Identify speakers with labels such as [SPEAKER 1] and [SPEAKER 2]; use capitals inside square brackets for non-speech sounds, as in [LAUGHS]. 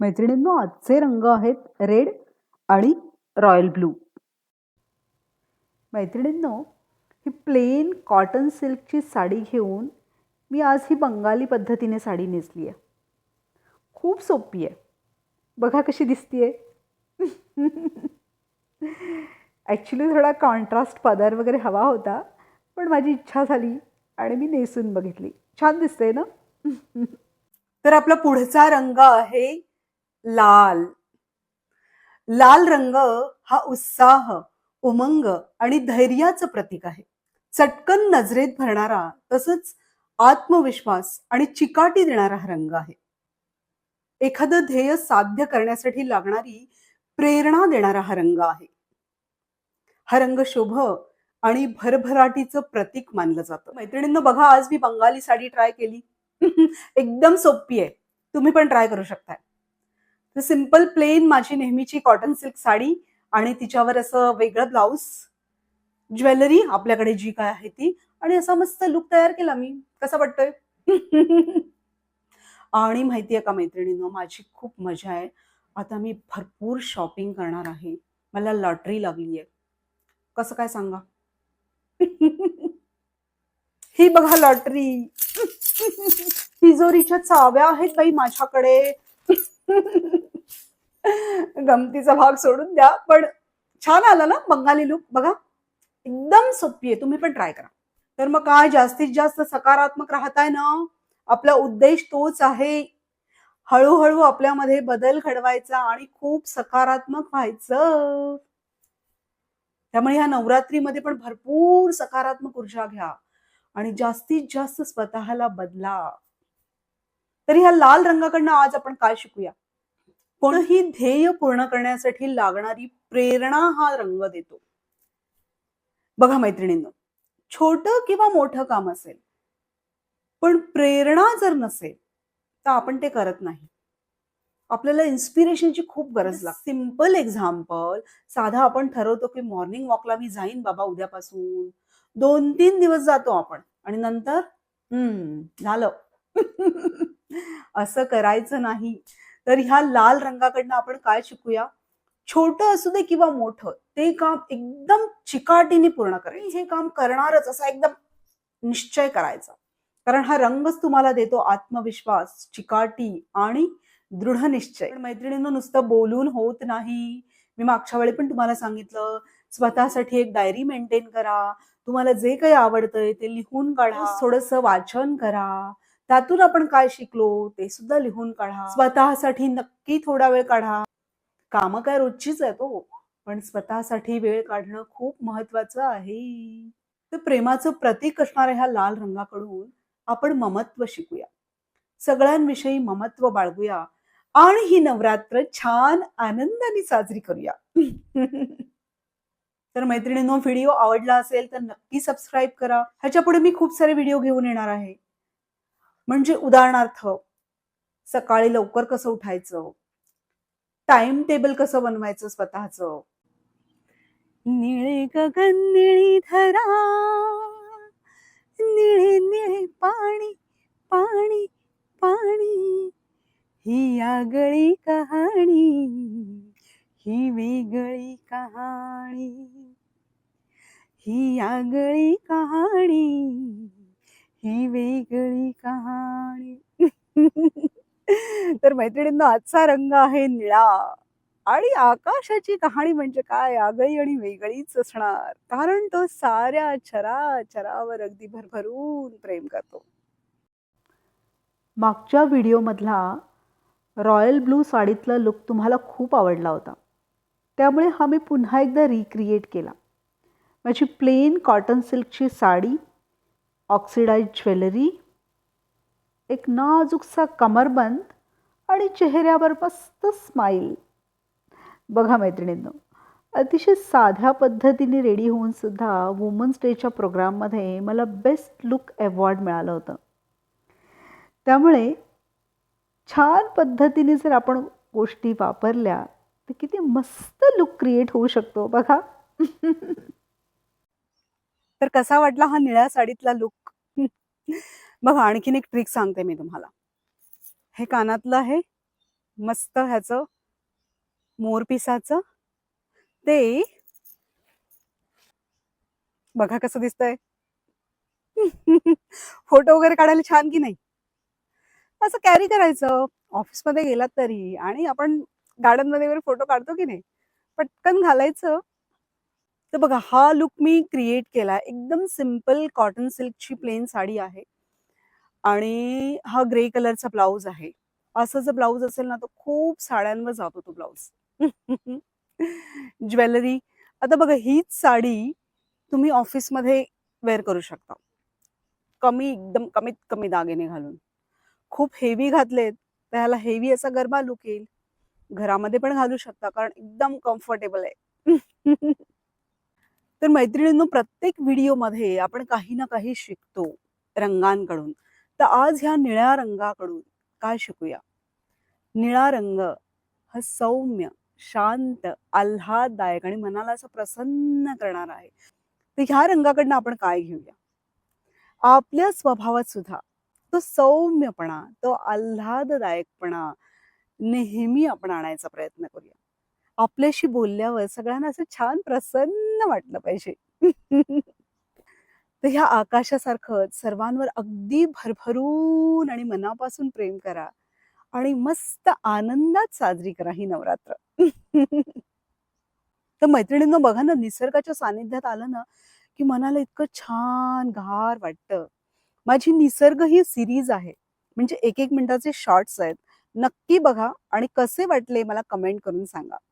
[SPEAKER 1] मैत्रिणींनो आजचे रंग आहेत रेड आणि रॉयल ब्लू. मैत्रिणींनो ही प्लेन कॉटन सिल्कची साडी घेऊन मी आज ही बंगाली पद्धतीने साडी नेसली आहे खूप सोपी आहे. बघा कशी दिसतीये. ॲक्च्युली थोडा कॉन्ट्रास्ट पदार वगैरे हवा होता पण माझी इच्छा झाली आणि मी नेसून बघितली. छान दिसते ना?
[SPEAKER 2] तर आपला पुढचा रंग आहे लाल. लाल रंग हा उत्साह उमंग आणि धैर्याचं प्रतीक आहे. चटकन नजरेत भरणारा तसंच आत्मविश्वास आणि चिकाटी देणारा हा रंग आहे. एखादं ध्येय साध्य करण्यासाठी लागणारी प्रेरणा देणारा हा रंग आहे. हा रंग शुभ आणि भरभराटीचं प्रतीक मानलं जातं. मैत्रिणींना बघा आज मी बंगाली साडी ट्राय केली. [LAUGHS] एकदम सोपी आहे. तुम्ही पण ट्राय करू शकताय. तर सिंपल प्लेन माझी नेहमीची कॉटन सिल्क साडी आणि तिच्यावर असं वेगळं ब्लाऊज ज्वेलरी आपल्याकडे जी काय आहे ती. आणि असा मस्त लुक तयार केला मी. कसा वाटतोय? [LAUGHS] आणि माहितीये का मैत्रिणीनं माझी खूप मजा आहे. आता मी भरपूर शॉपिंग करणार आहे. मला लॉटरी लागली आहे. कसं काय सांगा? [LAUGHS] ही बघा लॉटरी तिजोरीच्या चाव्या आहेत बाई माझ्याकडे. गमतीचा भाग सोडून द्या. पण छान आला ना बंगाली लुक बघा एकदम सोपी आहे. तुम्ही पण ट्राय करा. तर मग काय? जास्तीत जास्त सकारात्मक राहताय ना. आपला उद्देश तोच आहे. हळूहळू आपल्यामध्ये बदल घडवायचा आणि खूप सकारात्मक व्हायचं. त्यामुळे ह्या नवरात्रीमध्ये पण भरपूर सकारात्मक ऊर्जा घ्या. आणि जास्तीत जास्त स्वतःला बदला. तर ह्या लाल रंगाकडनं आज आपण काय शिकूया? कोणही ध्येय पूर्ण करण्यासाठी लागणारी प्रेरणा हा रंग देतो? बघा मैत्रिणींनो छोट किंवा मोठं काम असेल पण प्रेरणा जर नसेल तर आपण ते करत नाही. आपल्याला इन्स्पिरेशनची खूप गरज लागते. सिंपल एक्झाम्पल साधा आपण ठरवतो की मॉर्निंग वॉकला मी जाईन बाबा उद्यापासून. दोन तीन दिवस जातो आपण. आणि नंतर हम्म झालं. [LAUGHS] असं करायचं नाही. तर ह्या लाल रंगाकडनं आपण काय शिकूया? छोट असू दे किंवा मोठं ते काम एकदम चिकाटीने पूर्ण करायचं. हे काम करणारच असा एकदम निश्चय करायचा. कारण हा रंगच तुम्हाला देतो आत्मविश्वास चिकाटी आणि दृढ निश्चय. मैत्रिणींनो नुसतं बोलून होत नाही. मी मागच्या वेळी पण तुम्हाला सांगितलं स्वतःसाठी एक डायरी मेंटेन करा. तुम्हाला जे काही आवडतंय ते लिहून काढा. थोडस वाचन करा. त्यातून आपण काय शिकलो ते सुद्धा लिहून काढा. स्वतःसाठी नक्की थोडा वेळ काढा. कामं काय रोजचीच आहेत हो पण स्वतःसाठी वेळ काढणं खूप महत्वाचं आहे. तर प्रेमाचं प्रतीक असणाऱ्या ह्या लाल रंगाकडून आपण ममत्व शिकूया. सगळ्यांविषयी ममत्व बाळगूया आणि ही नवरात्र छान आनंदाने साजरी करूया. [LAUGHS] तर मैत्रिणींनो व्हिडिओ आवडला असेल तर नक्की सबस्क्राईब करा. ह्याच्या पुढे मी खूप सारे व्हिडिओ घेऊन येणार आहे. म्हणजे उदाहरणार्थ सकाळी लवकर कसं उठायचं? टाइम टेबल कसं बनवायचं स्वतःच? निळे गगन निळी धरा निळे निळे पाणी पाणी पाणी. ही आगळी कहाणी ही वेगळी कहाणी. ही आगळी कहाणी ही वेगळी कहाणी. [LAUGHS] तर मैत्रिणींना आजचा रंग आहे निळा आणि आकाशाची कहाणी म्हणजे काय? आगळी आणि वेगळीच असणार. कारण तो साऱ्या चराचरावर अगदी भरभरून प्रेम करतो.
[SPEAKER 1] मागच्या व्हिडिओमधला रॉयल ब्लू साडीतला लुक तुम्हाला खूप आवडला होता. त्यामुळे हा मी पुन्हा एकदा रिक्रिएट केला. माझी प्लेन कॉटन सिल्कची साडी ऑक्सिडाईज ज्वेलरी एक नाजूकसा कमरबंद आणि चेहऱ्यावर मस्त स्माईल बघा मैत्रिणींनो अतिशय साध्या पद्धतीने रेडी होऊन सुद्धा वुमन्स डेच्या प्रोग्राममध्ये मला बेस्ट लुक अवॉर्ड मिळालं होतं. त्यामुळे छान पद्धतीने जर आपण गोष्टी वापरल्या तर किती मस्त लुक क्रिएट होऊ शकतो बघा. [LAUGHS]
[SPEAKER 2] तर कसा वाटला हा निळ्या साडीतला लुक [LAUGHS] बघा आणखीन एक ट्रिक सांगते मी तुम्हाला. हे कानातलं आहे मस्त ह्याचं मोरपिसाचं. ते बघा कसं दिसतंय. [LAUGHS] फोटो वगैरे काढायला छान की नाही? असं कॅरी करायचं. ऑफिसमध्ये गेलात तरी आणि आपण गार्डनमध्ये वगैरे फोटो काढतो की नाही? पटकन घालायचं. तर बघा हा लुक मी क्रिएट केला एकदम सिंपल कॉटन सिल्कची प्लेन साडी आहे. आणि हा ग्रे कलरचा ब्लाऊज आहे. असं जर ब्लाऊज असेल ना तर खूप साड्यांवर जातो तो ब्लाऊज ज्वेलरी आता बघा हीच साडी तुम्ही ऑफिसमध्ये वेअर करू शकता. कमी एकदम कमीत कमी दागिने घालून. खूप हेवी घातलेत. तर ह्याला हेवी असा गरबा लुक येईल. घरामध्ये पण घालू शकता कारण एकदम कम्फर्टेबल आहे. [LAUGHS] तर मैत्रिणींनो प्रत्येक व्हिडिओमध्ये आपण काही ना काही शिकतो रंगांकडून. तर आज ह्या निळ्या रंगाकडून काय शिकूया? निळा रंग हा सौम्य शांत आल्हाददायक आणि मनाला असं प्रसन्न करणार आहे. तर ह्या रंगाकडनं आपण काय घेऊया? आपल्या स्वभावात सुद्धा तो सौम्यपणा तो आल्हाददायकपणा नेहमी आपण आणायचा प्रयत्न करूया. आपल्याशी बोलल्यावर सगळ्यांना असं छान प्रसन्न वाटलं पाहिजे. तर ह्या आकाशासारखं सर्वांवर अगदी भरभरून आणि मनापासून प्रेम करा आणि मस्त आनंदात साजरी करा ही नवरात्र. तर मैत्रिणींना बघा ना निसर्गाच्या सानिध्यात आलं ना की मनाला इतकं छान गार वाटतं. माझी निसर्ग ही सिरीज आहे. म्हणजे एक एक मिनिटाचे शॉर्ट्स आहेत. नक्की बघा आणि कसे वाटले मला कमेंट करून सांगा.